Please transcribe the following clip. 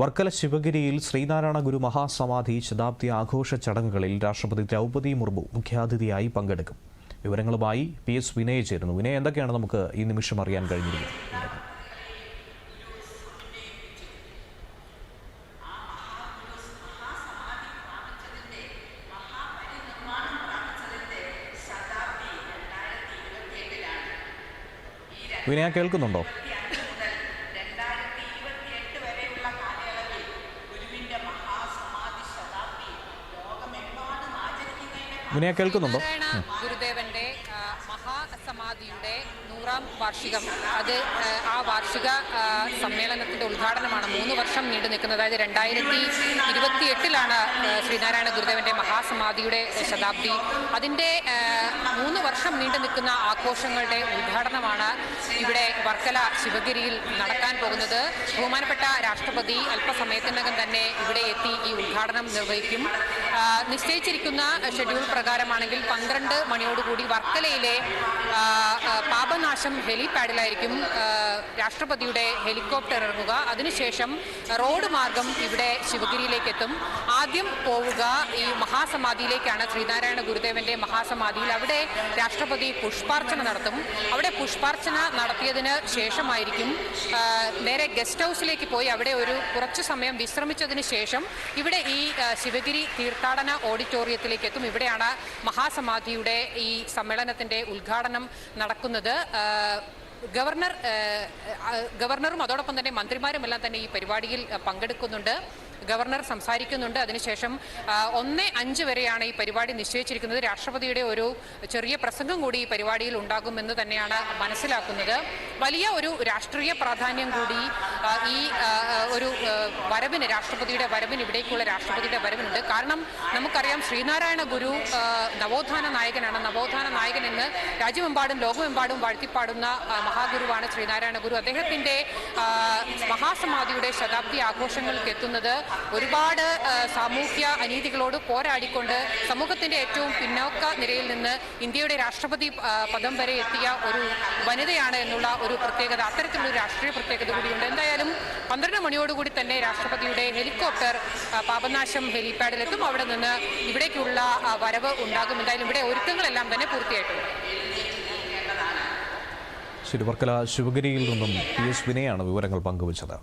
വർക്കല ശിവഗിരിയിൽ ശ്രീനാരായണ ഗുരു മഹാസമാധി ശതാബ്ദി ആഘോഷ ചടങ്ങുകളിൽ രാഷ്ട്രപതി ദ്രൗപദി മുർമു മുഖ്യാതിഥിയായി പങ്കെടുക്കും. വിവരങ്ങളുമായി പി എസ് വിനയ് ചേരുന്നു. വിനയ് എന്തൊക്കെയാണ് നമുക്ക് ഈ നിമിഷം അറിയാൻ കഴിഞ്ഞിരിക്കുന്നത്? വിനയ കേൾക്കുന്നുണ്ടോ? വിനയ കേൾക്കുന്നുണ്ടോ? ഗുരുദേവന്റെ മഹാസമാധിയുടെ നൂറാം വാർഷികം. അത് ആ വാർഷിക സമ്മേളനത്തിന്റെ ഉദ്ഘാടനമാണ്. മൂന്ന് വർഷം നീണ്ടു നിൽക്കുന്നത്. അതായത് രണ്ടായിരത്തി ഇരുപത്തി എട്ടിലാണ് ശ്രീനാരായണ ഗുരുദേവന്റെ മഹാസമാധിയുടെ ശതാബ്ദി. അതിന്റെ മൂന്ന് വർഷം നീണ്ടു നിൽക്കുന്ന ആഘോഷങ്ങളുടെ ഉദ്ഘാടനമാണ് ഇവിടെ വർക്കല ശിവഗിരിയിൽ നടക്കാൻ പോകുന്നത്. ബഹുമാനപ്പെട്ട രാഷ്ട്രപതി അല്പസമയത്തിനകം തന്നെ ഇവിടെ എത്തി ഈ ഉദ്ഘാടനം നിർവഹിക്കും. നിശ്ചയിച്ചിരിക്കുന്ന ഷെഡ്യൂൾ പ്രകാരമാണെങ്കിൽ പന്ത്രണ്ട് മണിയോടുകൂടി വർക്കലയിലെ പാപനാശം ഹെലിപാഡിലായിരിക്കും രാഷ്ട്രപതിയുടെ ഹെലികോപ്റ്റർ ഇറങ്ങുക. അതിനുശേഷം റോഡ് മാർഗം ഇവിടെ ശിവഗിരിയിലേക്ക് എത്തും ആദ്യം പോവുക ഈ മഹാസമാധിയിലേക്കാണ് ശ്രീനാരായണ ഗുരുദേവന്റെ മഹാസമാധിയിൽ. അവിടെ രാഷ്ട്രപതി പുഷ്പാർച്ചന നടത്തും. അവിടെ പുഷ്പാർച്ചന നടത്തിയതിന് ശേഷമായിരിക്കും നേരെ ഗസ്റ്റ് ഹൗസിലേക്ക് പോയി അവിടെ ഒരു കുറച്ചു സമയം വിശ്രമിച്ചതിന് ശേഷം ഇവിടെ ഈ ശിവഗിരി തീർത്ഥാടന ഓഡിറ്റോറിയത്തിലേക്ക് എത്തും ഇവിടെയാണ് മഹാസമാധിയുടെ ഈ സമ്മേളനത്തിന്റെ ഉദ്ഘാടനം നടക്കുന്നത്. ഗവർണർ ഗവർണറും അതോടൊപ്പം തന്നെ മന്ത്രിമാരും എല്ലാം തന്നെ ഈ പരിപാടിയിൽ പങ്കെടുക്കുന്നുണ്ട്. ഗവർണർ സംസാരിക്കുന്നുണ്ട്. അതിനുശേഷം ഒന്ന് അഞ്ച് വരെയാണ് ഈ പരിപാടി നിശ്ചയിച്ചിരിക്കുന്നത്. രാഷ്ട്രപതിയുടെ ഒരു ചെറിയ പ്രസംഗം കൂടി ഈ പരിപാടിയിൽ ഉണ്ടാകുമെന്ന് തന്നെയാണ് മനസ്സിലാക്കുന്നത്. വലിയ ഒരു രാഷ്ട്രീയ പ്രാധാന്യം കൂടി ഈ ഒരു വരവിന് രാഷ്ട്രപതിയുടെ വരവിന് ഇവിടേക്കുള്ള രാഷ്ട്രപതിയുടെ വരവിനുണ്ട്. കാരണം നമുക്കറിയാം ശ്രീനാരായണ ഗുരു നവോത്ഥാന നായകനാണ്. നവോത്ഥാന നായകൻ എന്ന് രാജ്യമെമ്പാടും ലോകമെമ്പാടും വാഴ്ത്തിപ്പാടുന്ന മഹാഗുരുവാണ് ശ്രീനാരായണ ഗുരു. അദ്ദേഹത്തിന്റെ ആ, മഹാസമാധിയുടെ ശതാബ്ദി ആഘോഷങ്ങൾക്ക് എത്തുന്നത് ഒരുപാട് സാമൂഹ്യ അനീതികളോട് പോരാടിക്കൊണ്ട് സമൂഹത്തിന്റെ ഏറ്റവും പിന്നോക്ക നിരയിൽ നിന്ന് ഇന്ത്യയുടെ രാഷ്ട്രപതി പദം വരെ എത്തിയ ഒരു വനിതയാണ് എന്നുള്ള ഒരു പ്രത്യേകത അത്തരത്തിലുള്ള ഒരു രാഷ്ട്രീയ പ്രത്യേകത കൂടിയുണ്ട്. എന്തായാലും പന്ത്രണ്ട് മണിയോടുകൂടി തന്നെ രാഷ്ട്രപതിയുടെ ഹെലികോപ്റ്റർ പാപനാശം ഹെലിപാഡിലെത്തും. അവിടെ നിന്ന് ഇവിടേക്കുള്ള വരവ് ഉണ്ടാകും. എന്തായാലും ഇവിടെ ഒരുക്കങ്ങളെല്ലാം തന്നെ പൂർത്തിയായിട്ടുണ്ട്. ശരി വർക്കല ശിവഗിരിയിൽ നിന്നും പി എസ് വിനയാണ് വിവരങ്ങൾ പങ്കുവച്ചത്.